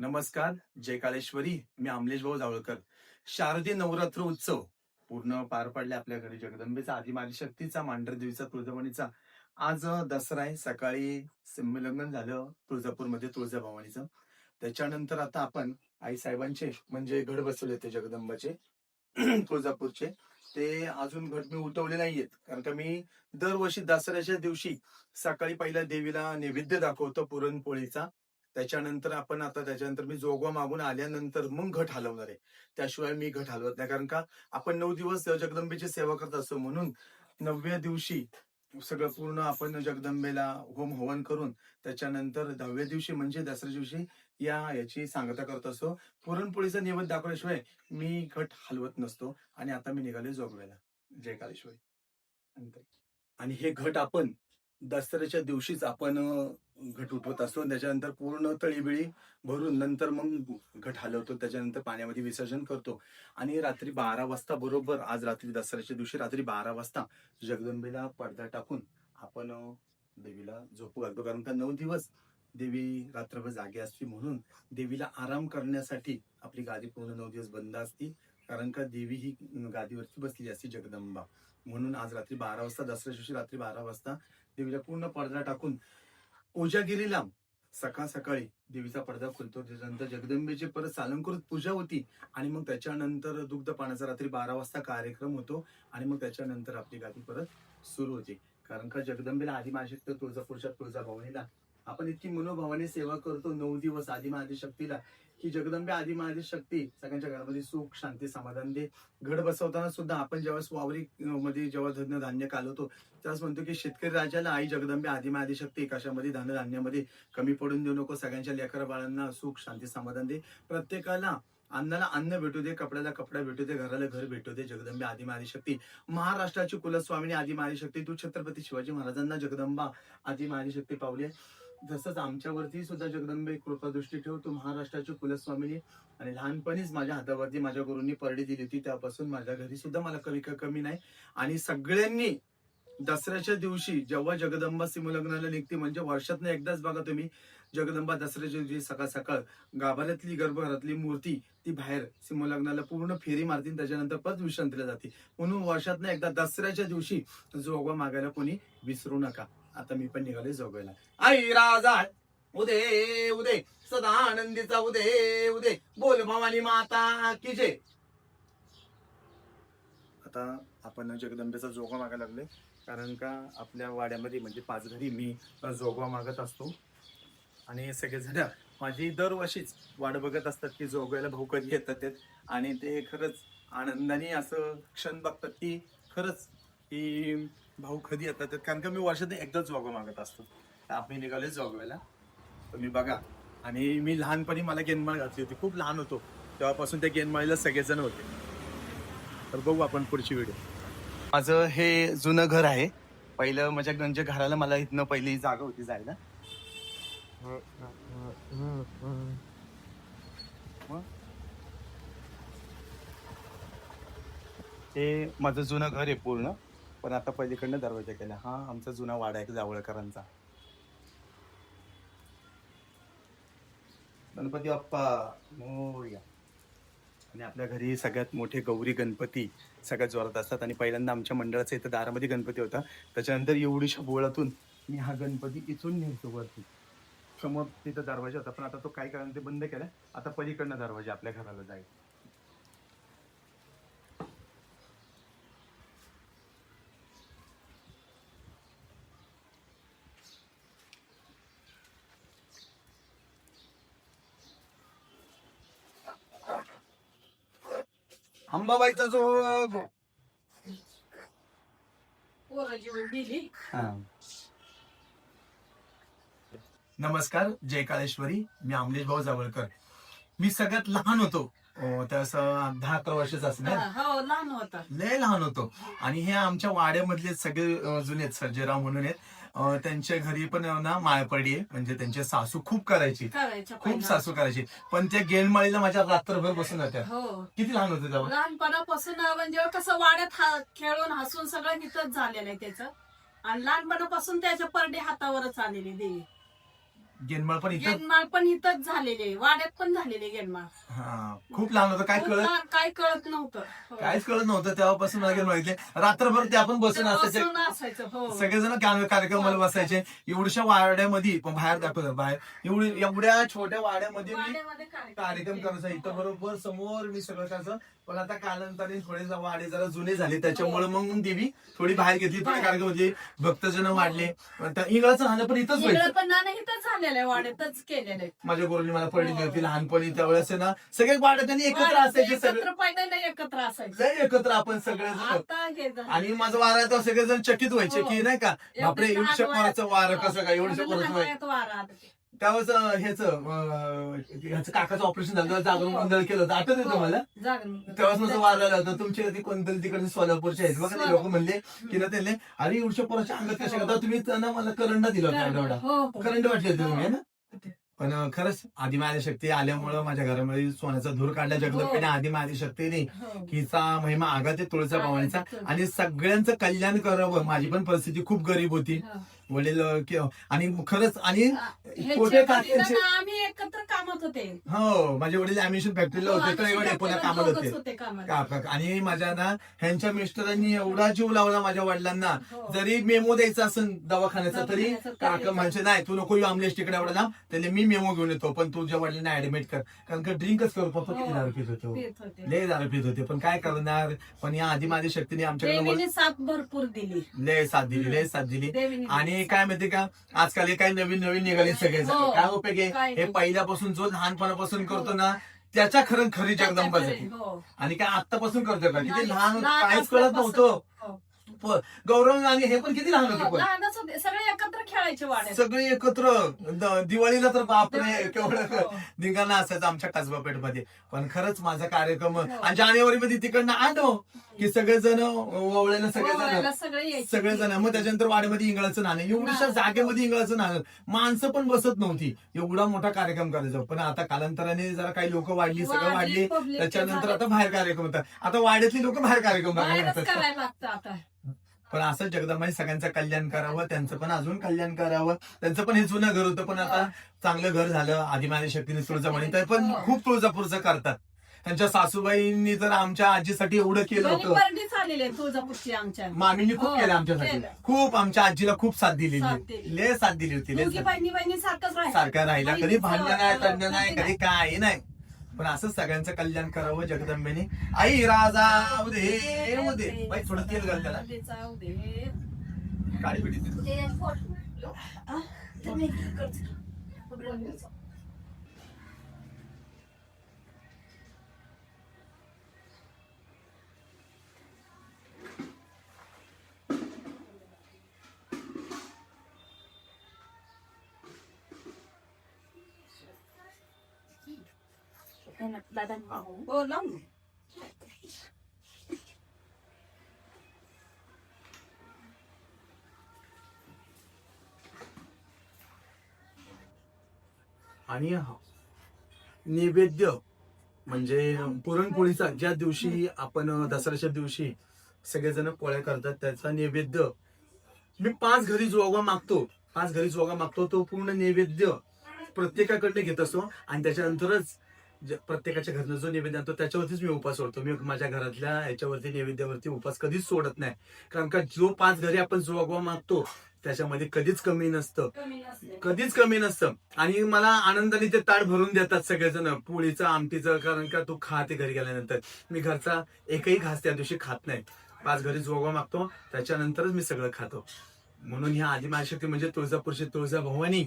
नमस्कार जय काळेश्वरी. मी अमलेश भाऊ जावळकर. शारदीय नवरात्र उत्सव पूर्ण पार पडले आपल्या घरी जगदंबेचा आदिमादी शक्तीचा मांढरदेवीचा तुळजाभवानीचा. आज दसरा आहे. सकाळी संमेलन झालं तुळजापूरमध्ये तुळजाभवानीचं. त्याच्यानंतर आता आपण आई साहेबांचे म्हणजे घड बसवले ते जगदंबाचे तुळजापूरचे. ते अजून घट मी उठवले नाहीयेत. कारण का मी दरवर्षी दसऱ्याच्या दिवशी सकाळी पहिल्या देवीला नैवेद्य दाखवतो पुरणपोळीचा. त्याच्यानंतर आपण आता त्याच्यानंतर मी जोगवा मागून आल्यानंतर मग घट हलवणार आहे. त्याशिवाय मी घट हलवत नाही. कारण का आपण नऊ दिवस जगदंबेची सेवा करत असतो म्हणून नवव्या दिवशी सगळं पूर्ण आपण जगदंबेला होम हवन करून त्याच्यानंतर दहाव्या दिवशी म्हणजे दसऱ्या दिवशी या याची सांगता करत असतो. पुरणपोळीचा निवेद दाखवल्याशिवाय मी घट हलवत नसतो. आणि आता मी निघाले जोगव्याला. जय कालेश्वरी आणि हे घट आपण दसऱ्याच्या दिवशीच आपण घट उठवत असतो त्याच्यानंतर पूर्ण तळीबिळी भरून नंतर मग घट हलवतो. त्याच्यानंतर पाण्यामध्ये विसर्जन करतो. आणि रात्री बारा वाजता बरोबर आज रात्री दसऱ्याच्या दिवशी रात्री बारा वाजता जगदंबेला पडदा टाकून आपण देवीला झोपू घालतो. कारण का नऊ दिवस देवी रात्रभर जागी असते म्हणून देवीला आराम करण्यासाठी आपली गादी पूर्ण नऊ दिवस बंद असती. कारण का देवी ही गादीवरती बसली असते जगदंबा. म्हणून आज रात्री बारा वाजता दसऱ्या दिवशी रात्री बारा वाजता देवीला पूर्ण पडदा टाकून ओजागिरीला सकाळ सकाळी देवीचा पडदा खुलतो. त्याच्यानंतर जगदंबेची परत सालंकृत पूजा होती. आणि मग त्याच्यानंतर दुग्ध पाण्याचा रात्री बारा वाजता कार्यक्रम होतो. आणि मग त्याच्यानंतर आपली गादी परत सुरू होते. कारण का जगदंबेला आधी माझी तुळजापूरच्या तुळजाभवानीला आपण इतकी मनोभावाने सेवा करतो नऊ दिवस आधी महादिशक्तीला की जगदंबे आधी महादिशक्ती सगळ्यांच्या घरामध्ये सुख शांती समाधान दे. घड बसवताना सुद्धा आपण ज्यावेळेस वावरी मध्ये जेव्हा धन धान्य कालवतो त्यावेळेस म्हणतो की शेतकरी राजाला आई जगदंबे आधी महादिशक्ती कशामध्ये? धन धान्यामध्ये कमी पडून देऊ नको सगळ्यांच्या लेकर बाळांना सुख शांती समाधान दे. प्रत्येकाला अन्नाला अन्न भेटू दे कपड्याला कपडा भेटू दे घराला घर भेटू दे जगदंबे आदि महादिशक्ती महाराष्ट्राची कुलस्वामिनी आदि महादिशक्ती तू छत्रपती शिवाजी महाराजांना जगदंबा आदि महादिशक्ती पावली आहे. जसंच आमच्यावरती सुद्धा जगदंबे कृपादृष्टी ठेवतो महाराष्ट्राची कुलस्वामिनी. आणि लहानपणीच माझ्या हातावरती माझ्या गुरूंनी परडी दिली होती. त्यापासून माझ्या घरी सुद्धा मला कमी कमी नाही. आणि सगळ्यांनी दसऱ्याच्या दिवशी जेव्हा जगदंबा सिमलग्नाला निघते म्हणजे वर्षातनं एकदाच बघा तुम्ही जगदंबा दसऱ्याच्या दिवशी सकाळ सकाळ गाभाऱ्यातली गर्भघरातली मूर्ती ती बाहेर सिमलग्नाला पूर्ण फेरी मारतील त्याच्यानंतर परत विश्रांतीला जाते. म्हणून वर्षातनं एकदा दसऱ्याच्या दिवशी जोगवा मागायला कोणी विसरू नका. आता मी पण निघाले जोगायला आई राजा उदे उदे सदा आनंदीचा उदे उदे. बोल भवानी माता की जय. आता आपण जगदंबेचा जोगा मागायला लागले कारण का आपल्या वाड्यामध्ये म्हणजे पाच घरी मी जोगवा मागत असतो. आणि सगळेजण माझी दरवर्षीच वाट बघत असतात की जोगायला भाऊ कधी येतात ते. आणि ते खरंच आनंदाने असं क्षण बघतात की खरंच की भाऊ कधी येतात ते. कारण का मी वर्षात एकदाच जॉगो मागत असतो. आम्ही आपण निघाले जोगवायला तुम्ही बघा. आणि मी लहानपणी मला गेनमाळ घातली होती. खूप लहान होतो. तेव्हापासून त्या गेनमाळीला सगळेजण होते. तर बघू आपण पुढची व्हिडिओ माझं हे जुनं घर आहे. पहिलं माझ्या म्हणजे घराला मला इथनं पहिली जागा होती जायला. हे माझं जुनं घर आहे पूर्ण. पण आता पलीकडनं दरवाजा केला. हा आमचा जुना वाडा आहे जावळकरांचा. गणपती बाप्पा मोर्या. आणि आपल्या घरी सगळ्यात मोठे गौरी गणपती सगळ्यात जोरात असतात. आणि पहिल्यांदा आमच्या मंडळाचा इथं दारामध्ये गणपती होता. त्याच्यानंतर एवढीशा बोळातून मी हा गणपती इचून नेतो वरती. समोर तिथं दरवाजा होता. पण आता तो काय कारण ते बंद केला. आता पलीकडनं दरवाजा आपल्या घराला जाईल. अंबाबाईचा जो नमस्कार जय काळेश्वरी मी अमलेश भाऊ जावळकर. मी सगळ्यात लहान होतो. अं, त्या असं दहा अकरा वर्षाचा असणार हा, हो लहान होता. लय लहान होतो. आणि हे आमच्या वाड्यामधले सगळे जुने आहेत सर्जेराव म्हणून आहेत. त्यांच्या घरी पण ना माळपडी आहे. म्हणजे त्यांचे सासू खूप करायची. खूप. सासू करायची. पण त्या गेलमाळीला माझ्या रात्रभर बसून होत्या हो. किती लहान होते तेव्हा? लहानपणापासून म्हणजे कसं वाड्यात हा- खेळून हसून सगळं इथंच झालेलं आहे त्याचं. आणि लहानपणापासून त्याच्या परडे हातावरच आलेली देवी गेनमाळ पण इथं गेनमाळ पण इथंच झालेले वाड्यात पण झालेले गेनमाळ. हा खूप लहान होतं. काय कळत काय कळत नव्हतं. हो. काहीच कळत नव्हतं तेव्हापासून मला गेनमाळ इथे. रात्रभर ते आपण बसून असायचे. बसून असायचं हो. सगळेजण काय- कार्यक्रमाला बसायचे. एवढ्या वाड्यामध्ये पण बाहेर दाखवतात बाहेर. एवढी एवढ्या छोट्या वाड्यामध्ये मी वाड्यामध्ये काय कार्यक्रम करायचा. इथं बरोबर समोर मी सगळं करायचं पण आता कालांतराने थोडे वाडे जरा जुने झाले. त्याच्यामुळे मग देवी थोडी बाहेर घेतली. थोडे कार्यक्रम होते भक्तजन वाढले. आता इंगळाचं राहणं पण इथंच इकडं पण इथंच झालेलं आहे वाड्यातच केलेलं आहे. माझ्या गुरुनी मला पडलेली होती लहानपणी त्यावेळेस ना सगळे वाड्यात एकत्र वाड्यात असायचे सगळे. एकत्र एकत्र असायचं. लय एकत्र आपण सगळे आता हे झालं. आणि माझं वारा तर सगळेजण चकित व्हायचे हो. की नाही का? बापरे एवढं एवढ्या लहान पोराचं वारं कसं काय? एवढ्या एवढं पोराचं लहान वारं. त्यावेळेस ह्याचं ह्याचं काकाचं ऑपरेशन झालं जागरण गोंधळ केलं होतं. आठवत येतं मला. तेव्हाच माझं वारलं होतं. तुमचे ती कोणतरी तिकडे सोलापूरचे आहेत बघा ते लोक म्हणले की ना त्यांनी अरे एवढ्या पोराच्या अंगात कशा करता? तुम्ही ना मला करंडा दिला होता एवढा हो, हो. करंट वाटले होते तुम्ही है ना? पण अं, खरंच आदिमादी शक्ती आल्यामुळं माझ्या घरामध्ये सोन्याचा धूर काढला जगदंबेने आदिमादी शक्तीने हो. हिचा महिमा आहे तुळजा भवानीचा आणि सगळ्यांचं कल्याण करावं. माझी पण परिस्थिती खूप गरीब होती. हो. वडील अं, कि- आणि खरंच आणि कोठे काकांचे ना आम्ही एकत्र कामात होते हो माझे वडील अॅम्युशन फॅक्टरीला होते तर एवढे पुन्हा कामात होते. काका आणि माझ्या ना ह्यांच्या मिस्टरांनी एवढा जीव लावला माझ्या वडिलांना हो. जरी मेमो द्यायचा असेल दवाखान्याचा तरी काका म्हणजे नाही तू नको येऊ आमलेश तिकडे एवढा लांब त्याला मी मेमो घेऊन येतो पण तुझ्या वडिलांना ऍडमिट कर कारण का ड्रिंकच करू पप्पा किती हो. दारू पित होते हो. पित होते. लय दारू पित होते पण काय करणार पण या आधी माझी शक्तीने आमच्याकडे साथ भरपूर दिली लय साथ दिली लय साथ दिली देवीने आणि काय माहिती का आजकाल हे काही नवीन नवीन निघाले सगळे हो. काय उपयोग आहे काय हे. पहिल्यापासून जो लहानपणापासून करतो ना त्याच्या खरं खरी जगदंबासाठी हो. आणि काय आत्तापासून करतोय का किती लहान काहीच कळत. नव्हतं हो. गौरव आणि हे पण किती लहान होते पण लहानच होते सगळे एकत्र खेळायचे वाड्यात सगळे एकत्र द- दिवाळीला तर बापरे केवढं हो. धिंगाणा असायचं आमच्या कसबा पेठमध्ये पण खरंच माझा कार्यक्रम हो. आणि जानेवारी मध्ये तिकडनं आलो की सगळेजण ओवळायला सगळेजण ओवाळायला सगळे यायचे. सगळेजण मग त्याच्यानंतर वाड्यामध्ये इंगळाचं नाणं एवढ्याशा. जागेमध्ये इंगळाचं नाणं माणसं पण बसत नव्हती एवढा मोठा कार्यक्रम करायचा पण आता कालांतराने जरा काही लोक वाढली सगळं वाढली, वाढली public त्याच्यानंतर झालं. आता बाहेर कार्यक्रम होता आता वाड्यातली लोक बाहेर कार्यक्रम बघायला बाहेरच लागतात. करायला लागतं आता पण असं जगदंबाई सगळ्यांचं कल्याण करावं त्यांचं पण अजून कल्याण करावं. त्यांचं पण हे जुनं घर होतं पण आता चांगलं घर झालं. आदिमादी शक्तीने तुळजाभवानी तर पण हो. खूप तुळजापूरचं करतात. त्यांच्या सासूबाईंनी तर आमच्या आजीसाठी एवढं केलं होतं. तुळजापूरची आमच्या. मामींनी खूप हो, केलं आमच्यासाठी. खूप आमच्या आजीला खूप साथ दिलेली दिली. लय साथ दिली होती लय दोघी साथ. बहिणी बहिणी सारखंच राहायचं सारखा राहिला कधी भांडण नाही तंड नाही कधी काय नाही. पण असं सगळ्यांचं कल्याण करावं जगदंबेने. आई राजा उदे उदे बाई थोडं तेल घाल त्याला. काळी पिठी हो. आणि नैवेद्य म्हणजे पुरणपोळीचा ज्या दिवशी आपण दसऱ्याच्या दिवशी सगळेजण पोळ्या करतात त्याचा नैवेद्य मी पाच घरी जोगा मागतो पाच घरी जोगा मागतो तो पूर्ण नैवेद्य प्रत्येकाकडनं घेत असतो आणि त्याच्यानंतरच प्रत्येकाच्या घरनं जो नैवेद्य आणतो त्याच्यावरतीच मी उपास सोडतो. मी माझ्या घरातल्या याच्यावरती नैवेद्यावरती उपास कधीच सोडत नाही. कारण का जो पाच घरी आपण जोगवा मागतो त्याच्यामध्ये कधीच कमी नसतं. कधीच कमी नसतं. आणि मला आनंदाने ते ताट भरून देतात सगळेजण. पोळीचं आमटीचं कारण का तू खाते घरी गेल्यानंतर. मी घरचा एकही घास त्या दिवशी खात नाही. पाच घरी जोगा मागतो त्याच्यानंतरच मी सगळं खातो. म्हणून ह्या आदिमाशक्ती म्हणजे तुळजापूरची तुळजा भवानी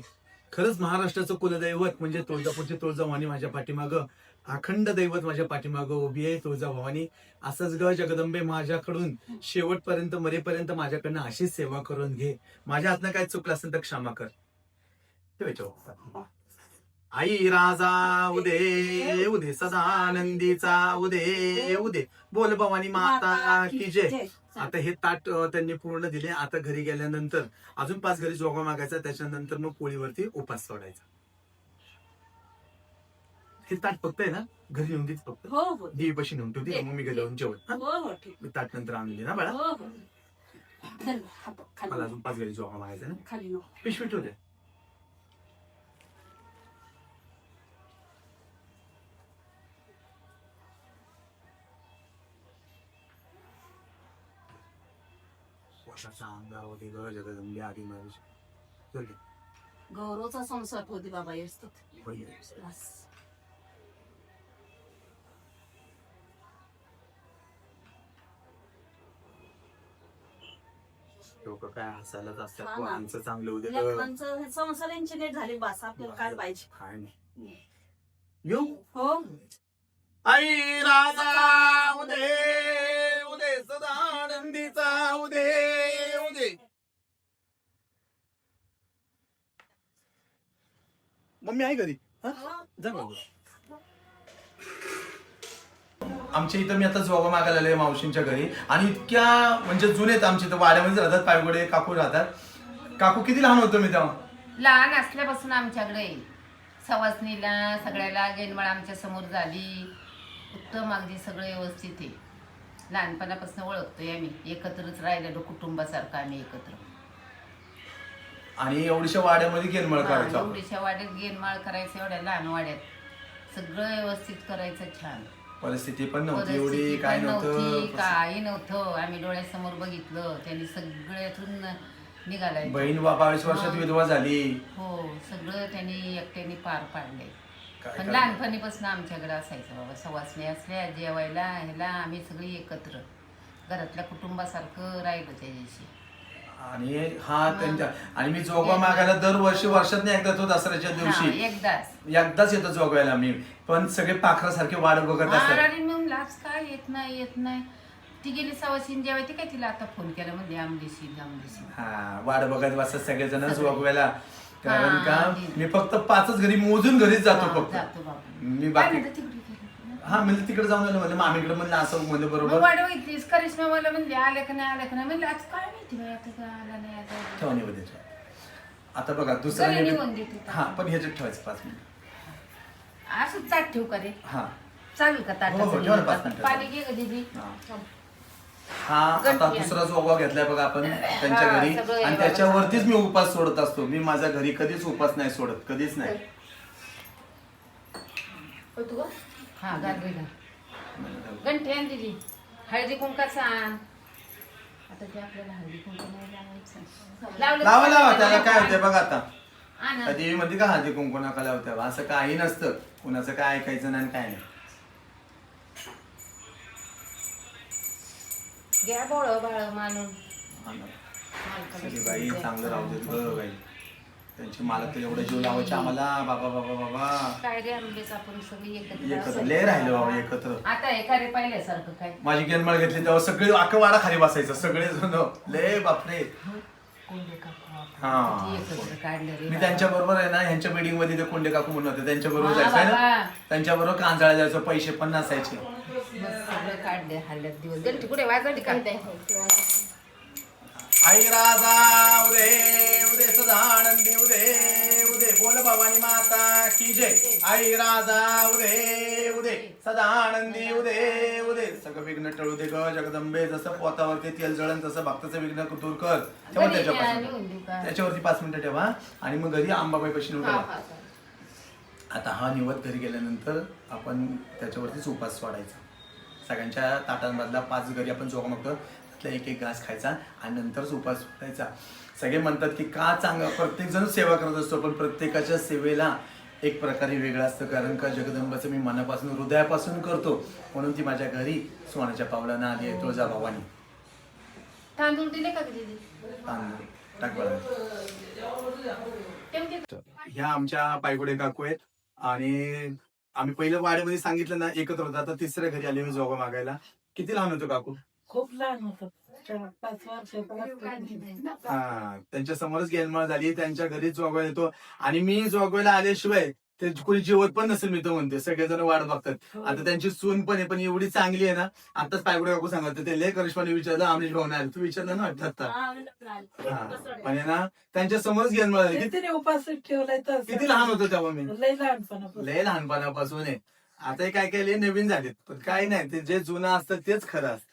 खरंच महाराष्ट्राचं कुलदैवत म्हणजे तुळजापूरची तुळजा भवानी माझ्या पाठीमागं अखंड दैवत माझ्या पाठीमागं उभी आहे तुळजा भवानी असंच ग जगदंबे माझ्याकडून शेवटपर्यंत मरेपर्यंत माझ्याकडनं अशीच सेवा करून घे. माझ्या हातनं काय चुकलं असेल तर क्षमा कर. आई राजा उदे उदे सदानंदीचा उदे उदे. बोल भवानी माता की जय. आता हे ताट त्यांनी पूर्ण दिले. आता घरी गेल्यानंतर अजून पाच घरी जोगा मागायचा. त्याच्यानंतर मग पोळीवरती उपास सोडायचा. हे ताट फक्त आहे ना? घरी येऊन देत फक्त? हो हो. देवीपाशी नेऊन ठेवते. मग मी गेल्यावर जेवण. हा? ठीक. मी ताट नंतर आणली ना बाळा? हो हो. धर, मला खाली अजून पाच घरी जोगा मागायचा ना? खाली नको. पिशवी ठेवते. अंगावर होते आधी चल गे. गौरवचा संसार होती बाबा येतो होय. बस. लोक काय हसायलाच असतात. हा "वा, ना. आमचं चांगलं उद्या लेकरांचं संसार इंजिनियर झाली बस. आपल्याला काय पाहिजे? काय नाही. येऊ. हो. आई राजा उदे उदे सदानंदीचा उदे उदे. मम्मी आहे घरी. हा? जा बाबा. आमच्या इथं मी आता जोबा मागायला आलोय मावशींच्या घरी. आणि इतक्या म्हणजे जुने आहेत आमच्या इथं वाड्यामध्ये राहतात पायगोडे काकू राहतात. काकू किती लहान होतो मी तेव्हा? लहान असल्यापासून आमच्याकडे सवासणीला सगळ्याला गेनमाळ आमच्यासमोर झाली. उत्तम अगदी सगळं व्यवस्थित आहे. लहानपणापासून ओळखतोय आम्ही. एकत्रच राहिलेलो कुटुंबासारखं आम्ही एकत्र. आणि एवढीशा वाड्यामध्ये गेनमळ करायचो आपण. एवढीशा वाड्यात गेनमाळ करायचं एवढ्या लहान वाड्यात. सगळं व्यवस्थित करायचं छान. परिस्थिती पण नव्हती एवढी परिस्थिती काय पण नव्हती नव्हतं काही नव्हतं. आम्ही डोळ्यासमोर बघितलं त्यांनी सगळ्यातून निघालाय बहीण बा- बावीस वर्षात. विधवा झाली. हो सगळं त्यांनी एकट्याने पार पाडलंय. काय पण? लहानपणीपासून आमच्याकडे असायचं बाबा सवासणी असल्या जेवायला ह्याला आम्ही सगळी एकत्र. घरातल्या कुटुंबासारखं राहिलो त्याच्याशी. आणि हा त्यांच्या आणि मी जोगवा मागायला दरवर्षी वर्षात एकदा तो दसऱ्याच्या दिवशी. एकदाच. एकदाच येतो जोगवायला मी. पण सगळे पाखरासारखे वाट बघत असतात. आणि मग लाच काय येत नाही येत नाही? ती गेली सवासीन जेवाय ती काय तिला आता फोन केला? म्हणजे आमदेशी आमदेशी हा वाट बघत बसतात सगळेजण जोगव्याला. कारण का. मी फक्त पाचच घरी मोजून घरीच जातो फक्त. जातो बाबा. मी काय बाकी म्हणते तिकडे? गेली? हा म्हणजे तिकडे जाऊन आलो म्हणजे मामीकडे म्हणलं असं म्हणजे मग बरोबर. बघितलीस करिश्मा मला म्हणजे आले का नाही आले का नाही म्हणजे आज काय माहिती बाई आता आला नाही आता ठेवा निवेदन ठेवा. आता बघा दुसरा घरी निवेदन- निवडून देते. हा पण ह्याच्यात ठेवायचं पाच मिनिट. असंच चाट ठेवू का रे? हा. चालेल का हो, हो, ठेवा ना पाच ताटाचं मिनिटं. पाणी घे दीदी. हा. हा आता गणपती दुसरा जोगवा घेतलाय बघा आपण त्यांच्या हा, घरी. आणि त्याच्यावरतीच मी उपास सोडत असतो. मी माझ्या घरी कधीच उपास नाही सोडत कधीच नाही. हा रे घाल गंठे आण दिली. हळदी कुंकाचा आण आता ते आपल्याला हळदी कुंकू नाही लावायचं. लावा लावा त्याला काय. होतंय बघा आता. आण. देवी मध्ये का हळदी कुंकू नका लावत्या असं काही नसतं. कुणाचं काय ऐकायचं नाही आणि काय नाही. घ्या बोळ बाळ मानून. हा ना. सगळी बाई चांगलं राहू देत. बाई. त्यांची मालक तर एवढं जीव लावायचे आम्हाला. बाबा बाबा बाबा. काय आंबेच आपण सगळी एकत्र. लय राहिलो बाबा एकत्र. आता एका रे पाहिल्यासारखं काय? माझी गेनमाळ घेतली तेव्हा सगळे वाडा खाली बसायचं. सगळे जण लय बापरे. कोंडे काकू आपण. हा. किती एकत्र काढलं रे मी त्यांच्या बरोबर आहे ना ह्यांच्या बिल्डिंगमध्ये ते कोंडे काकू म्हणून होते. त्यांच्या बरोबर हा, जायचं आहे ना? बाबा. त्यांच्या बरोबर कांजाळा जायचं पैसे पण नसायचे. मस्त सगळं काढले हल्ल्यात दिवस कुठे वाजवली का आई राजा उदे उदे सदानंदी उदे उदे बोल भवानी माता की जय. आई राजा उदे उदे सदानंदी उदे उदे सगळं विघ्न टळू दे ग जगदंबे. जसं पोतावरती तेल जळण तसं भक्ताचं विघ्न दूर कर. घरी त्याच्यापासून? त्याच्यावरती पाच मिनिटं ठेवा. आणि मग घरी आंबाबाई पशी आता हा निवत घरी गेल्यानंतर आपण त्याच्यावरतीच उपास सोडायचा. सगळ्यांच्या ताटांमधला पाच घरी आपण जोगा मागतो त्यातला एक एक घास खायचा आणि नंतरच उपास सोडायचा सगळे म्हणतात की का चांगलं? प्रत्येक जण सेवा करत असतो पण प्रत्येकाच्या सेवेला एक प्रकारे वेगळं असतं. कारण का जगदंबाचं मी मनापासून हृदयापासून करतो. म्हणून ती माझ्या घरी सोन्याच्या पावलानं आली आहे. तुळजाभवानी तांदूळ दिले का ग दीदी? तांदूळ. टाक बरं. ठेव दे. ह्या आमच्या पायगुडे काकू आहेत. आणि आम्ही पहिलं वाड्यामध्ये सांगितलं ना एकत्र होता आता तिसऱ्या घरी आले मी जोगा मागायला. किती लहान होतो काकू? खूप लहान होत. पाच वर्ष हा त्यांच्या समोरच गेलमाळ झाली. त्यांच्या घरी जोगवायला येतो. आणि मी जोगवायला आल्याशिवाय ते कोणी जेवत पण नसेल मी तो म्हणते. सगळेजण वाट बघतात. आता त्यांची सून पण आहे पण एवढी चांगली आहे ना. आताच पायगुडे काकू सांगत ते लय करिश्माने विचारलं आमरीश भाऊ नाही आले. तू विचारलं ना वाटतं हा. पण ना त्यांच्या समोरच झाली. तिने उपास ठेवलाय तर किती लहान होतो तेव्हा मी? लय लहानपणापासून. लय लहानपणापासून आहे. आता हे काय काय लय नवीन झालेत. पण काही नाही ते जे जुनं असतं तेच खरं असतं.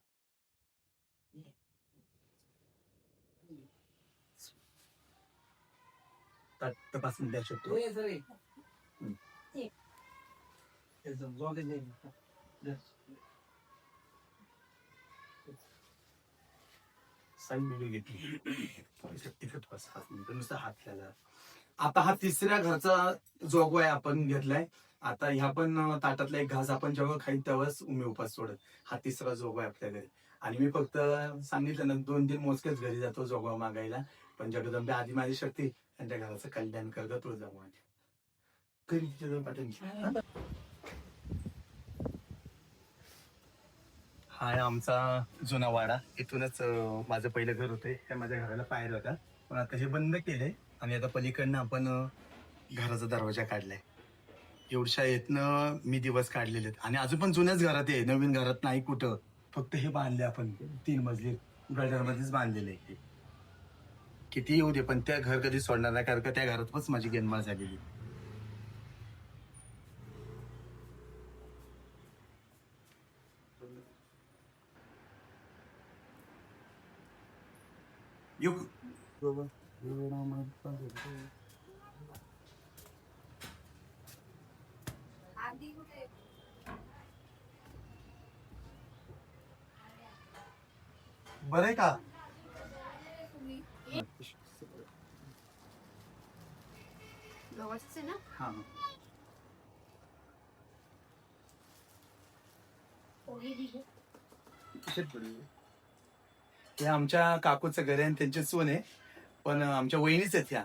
तपासून द्या शकतो. आता हा तिसऱ्या घरचा जोगवा आहे आपण घेतलाय. आता ह्या पण ताटातला एक घास आपण जेव्हा खाईन तेव्हाच उमे उपास सोडत हा तिसरा जोगवा आहे आपल्या घरी आणि मी फक्त सांगितलं ना दोन तीन मोजकेच घरी जातो जोगवा मागायला. पण जगदंबे आधी माझी शक्ती घराचं कल्याण करत तुळजाभवानी. कधी पाठवून. हा? आहे आमचा जुना वाडा. इथूनच अं, माझं पहिलं घर होते. हे माझ्या घराला पायर होता पण आता हे बंद केलंय. आणि आता पलीकडनं आपण अं, घराचा दरवाजा काढलाय. एवढ्या येतनं मी दिवस काढलेले आहेत. आणि अजून पण जुन्याच घरात आहे. नवीन घरात नाही कुठं. फक्त हे बांधले आपण. तीन मजली गडरमध्येच बांधलेले आहे. किती येऊ दे पण त्या घर कधी सोडणार नाही कारण का त्या घरातच माझी गेनमाळ झालेली येऊ बरं आहे का? जवळच आहे ना हा हे आमच्या काकूचं घर आहे आणि त्यांचे सोन आहे पण आमच्या वहिनीच आहेत ह्या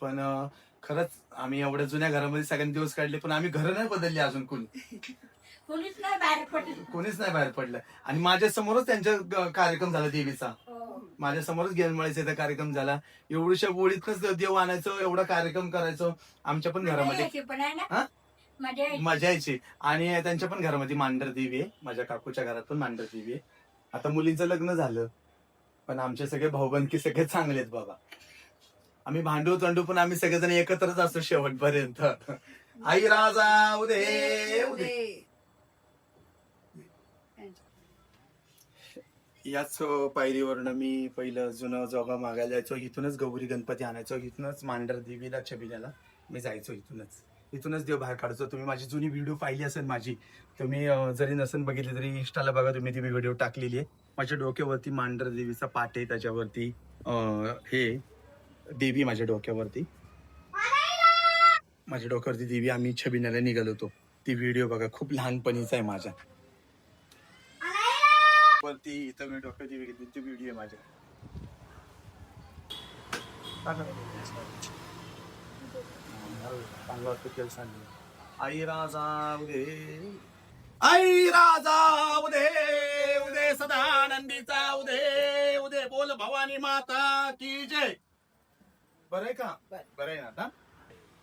पण अं, खरंच आम्ही एवढ्या जुन्या घरामध्ये सगळ्यांनी दिवस काढले पण आम्ही घर नाही बदलली अजून कोणी कोणीच नाही बाहेर पडलं कोणीच नाही बाहेर पडलं आणि माझ्या समोरच त्यांचा ग- कार्यक्रम झाला देवीचा माझ्या समोरच गेलमळीचा कार्यक्रम झाला. एवढ्याशा गोळीतच देव आणायचं एवढा कार्यक्रम करायचो. आमच्या पण घरामध्ये पण आहे हा? ना? मजा यायची. मजा यायची. आणि त्यांच्या पण घरामध्ये मांडर देवी आहे. माझ्या काकूच्या घरात पण मांडर देवी आहे. आता मुलींचं लग्न झालं. पण आमचे सगळे भाऊबंदकी सगळे चांगले आहेत बाबा. आम्ही भांडू तंडू पण आम्ही सगळेजण एकत्रच असतो शेवटपर्यंत. आई राजा उदे उदे. याच पायरीवरनं मी पहिलं जुनं जोगा मागायला जायचो इथूनच गौरी गणपती आणायचो इथूनच मांडर देवीला छबिल्याला मी जायचो इथूनच. इथूनच देव बाहेर काढतो तुम्ही माझी जुनी व्हिडिओ पाहिली असेल माझी. तुम्ही जरी नसेल बघितली तरी इंस्टाला बघा तुम्ही ती व्हिडिओ टाकलेली आहे. माझ्या डोक्यावरती मांडर देवीचा पाठ आहे त्याच्यावरती हे देवी माझ्या डोक्यावरती. माझ्या डोक्यावरती देवी आम्ही छबिन्याला निघालो होतो. ती व्हिडिओ बघा खूप लहानपणीचा आहे माझ्या वरती इथं मी घेतली ती व्हिडिओ आहे माझ्या. चांगलं वाटतं केलं आई राजा उदे. आई राजा उदे उदे सदानंदीचा उदे उदे बोल भवानी माता की जय. बरं आहे का? बरं. आहे ना आता?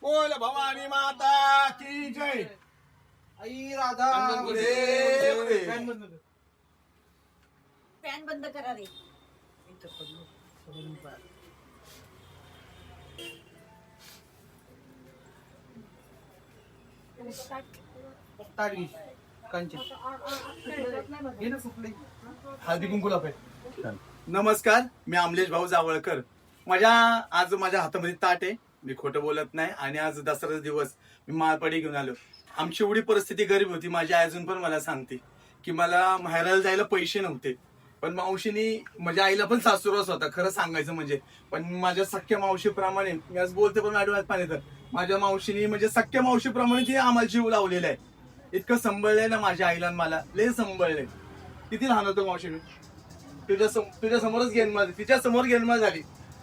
बोल भवानी माता की जय. आई राधा उदे उदे. फॅन बंद करा रे. हळदी नमस्कार मी अमलेश भाऊ जावळकर. माझ्या आज माझ्या हातामध्ये ताट आहे. मी खोटं बोलत नाही आणि आज दसऱ्याचा दिवस. मी माळपाडी घेऊन आलो. आमची एवढी परिस्थिती गरीब होती. माझी आई अजून पण मला सांगते की मला माहेराला जायला पैसे नव्हते. पण मावशीनी माझ्या आईला पण सासूरच होता खरं सांगायचं म्हणजे. पण माझ्या सख्या मावशीप्रमाणे मी आज बोलते पण मॅडम पाणी तर माझ्या मावशीनी म्हणजे सख्या मावशीप्रमाणे ती आम्हाला जीव लावलेला आहे. इतकं संभळलंय ना माझ्या आईला मला. लय संभळलंय किती लहान होतो मावशी मी तुझ्या तुझ्या समोरच गेनमाळ तिच्या समोर गेनमाळ झाली.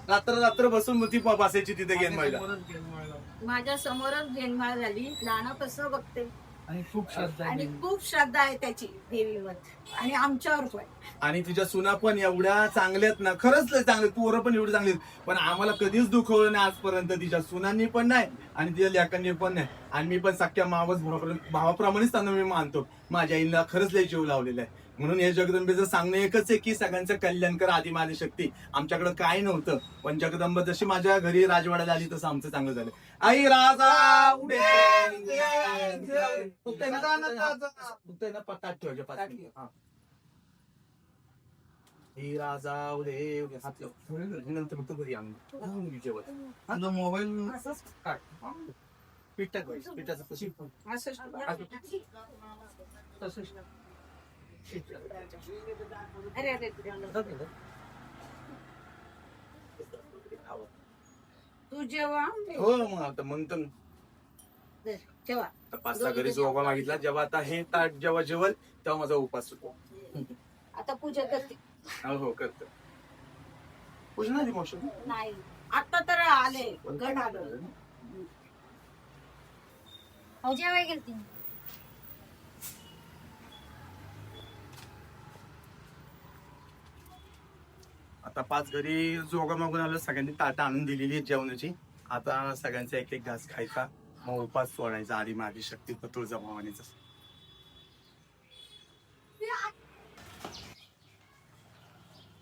रात्र रात्र बसून ती बसायची तिथे गेनमाळला माझ्या समोरच गेनमाळ झाली. लहानापासून बघते. आणि खूप श्रद्धा आणि खूप श्रद्धा आहे त्याची देवीवर. आणि आमच्यावर पण. आणि तुझ्या सुना पण एवढ्या चांगल्यात ना. खरंच लय चांगले पोरं पण एवढी चांगली आहेत. पण आम्हाला कधीच दुखवलं नाही आजपर्यंत. तिच्या सुनांनी पण नाही आणि तिच्या लेकांनी पण नाही. आणि मी पण सख्या मावस भावाप्रमाणे भावाप्रमाणेच त्यांना मी मानतो. माझ्या आईला खरंच लय जीव लावलेला आहे. म्हणून हे जगदंबेचं सांगणं एकच आहे की सगळ्यांचं कल्याण कर आधी माझी शक्ती. आमच्याकडे काय नव्हतं पण जगदंबा जशी माझ्या घरी राजवाड्याला आली तसं आमचं चांगलं झालं. आई राजा उडे फक्त आहे ना- फक्त आहे ना पतात ठेवायचे पाच मिनिटं. हा. आई राजा उडे उडे. हात लाव. नंतर फक्त घरी आणून जेवण मोबाईल. पीठ पिठाचं तू जेव्हा हो मग आता म्हणतो ना. जेव्हा. आता पाच सहा घरी जोगा मागितला जेव्हा आता हे ताट जेव्हा जेवल तेव्हा माझा उपास सुटतो. आता पूजा करते. हो हो करतो. पूजा नाही मोश नाही. आता तर आले गण आलं. अहो जेवाय गेलती आता पाच घरी जोगा मागून आलो सगळ्यांनी ताटा आणून दिलेली आहेत जेवणाची. आता सगळ्यांचा एक एक घास खायचा. मग उपास सोडायचा आधी माझी शक्ती तर तुळजाभवानीचा.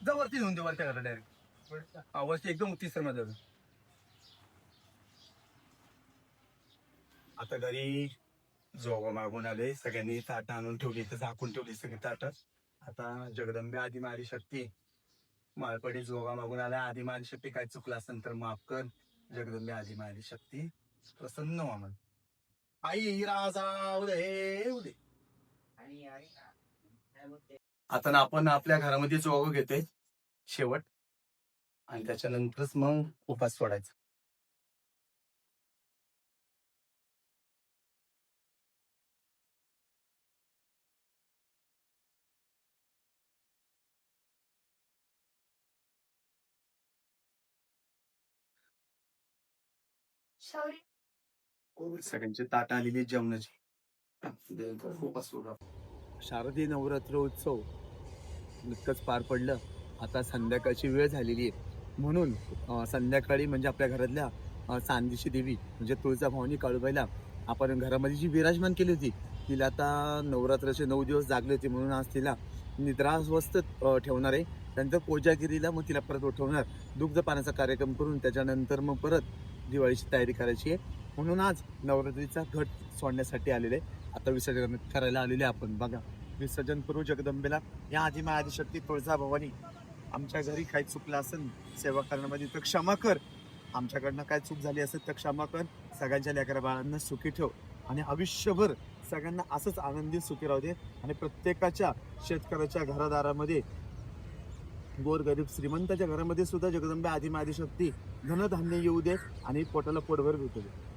जा वरती जाऊन दे वरच्या घरा डायरेक्ट वरती एकदम तिसरमध्ये आता घरी जोगा मागून आले सगळ्यांनी ताटं आणून ठेवली तर झाकून ठेवली सगळी ताटं. आता जगदंबे आधी माझी शक्ती. माळपडी जोगा मागून आला आधी माझी शक्ती काय चुकलं असेल तर माफ कर. जगदंबे आधी माझी शक्ती. प्रसन्न म्हण आई राजा उदे उदे आता ना आपण आपल्या घरामध्ये जोग घेतोय. शेवट. आणि त्याच्यानंतरच मग उपास सोडायचा. सगळ्यांची ताट आलेली जेवणाची. शारदीय नवरात्र उत्सव नुकतंच पार पडलं. आता संध्याकाळची वेळ झालेली आहे. म्हणून संध्याकाळी म्हणजे आपल्या घरातल्या चांदीची देवी म्हणजे तुळजाभवानी काळूबाईला आपण घरामध्ये जी विराजमान केली होती तिला आता नवरात्राचे नऊ दिवस जागले होते म्हणून आज तिला निद्रावस्थेत अं, ठेवणार आहे. नंतर कोजागिरीला मग तिला परत उठवणार. दुग्ध पाण्याचा कार्यक्रम करून त्याच्यानंतर मग परत दिवाळीची तयारी करायची आहे. म्हणून आज नवरात्रीचा घट सोडण्यासाठी आलेले आता विसर्जन करायला आलेले आपण. बघा विसर्जन करू जगदंबेला. या आधी मा आदिशक्ती तुळजा भवानी आमच्या घरी काही चुकलं असेल सेवा करण्यामध्ये तर क्षमा कर. आमच्याकडनं काय चूक झाली असेल तर क्षमा कर. सगळ्यांच्या लेकरा बाळांना सुखी ठेव. आणि आयुष्यभर सगळ्यांना असंच आनंदी सुखी राहू दे. आणि प्रत्येकाच्या शेतकऱ्याच्या घरादारामध्ये गोरगरीब श्रीमंताच्या घरामध्ये सुद्धा जगदंबे आदिमा शक्ती धनधान्य येऊ दे आणि पोटाला पोटभर भेटू दे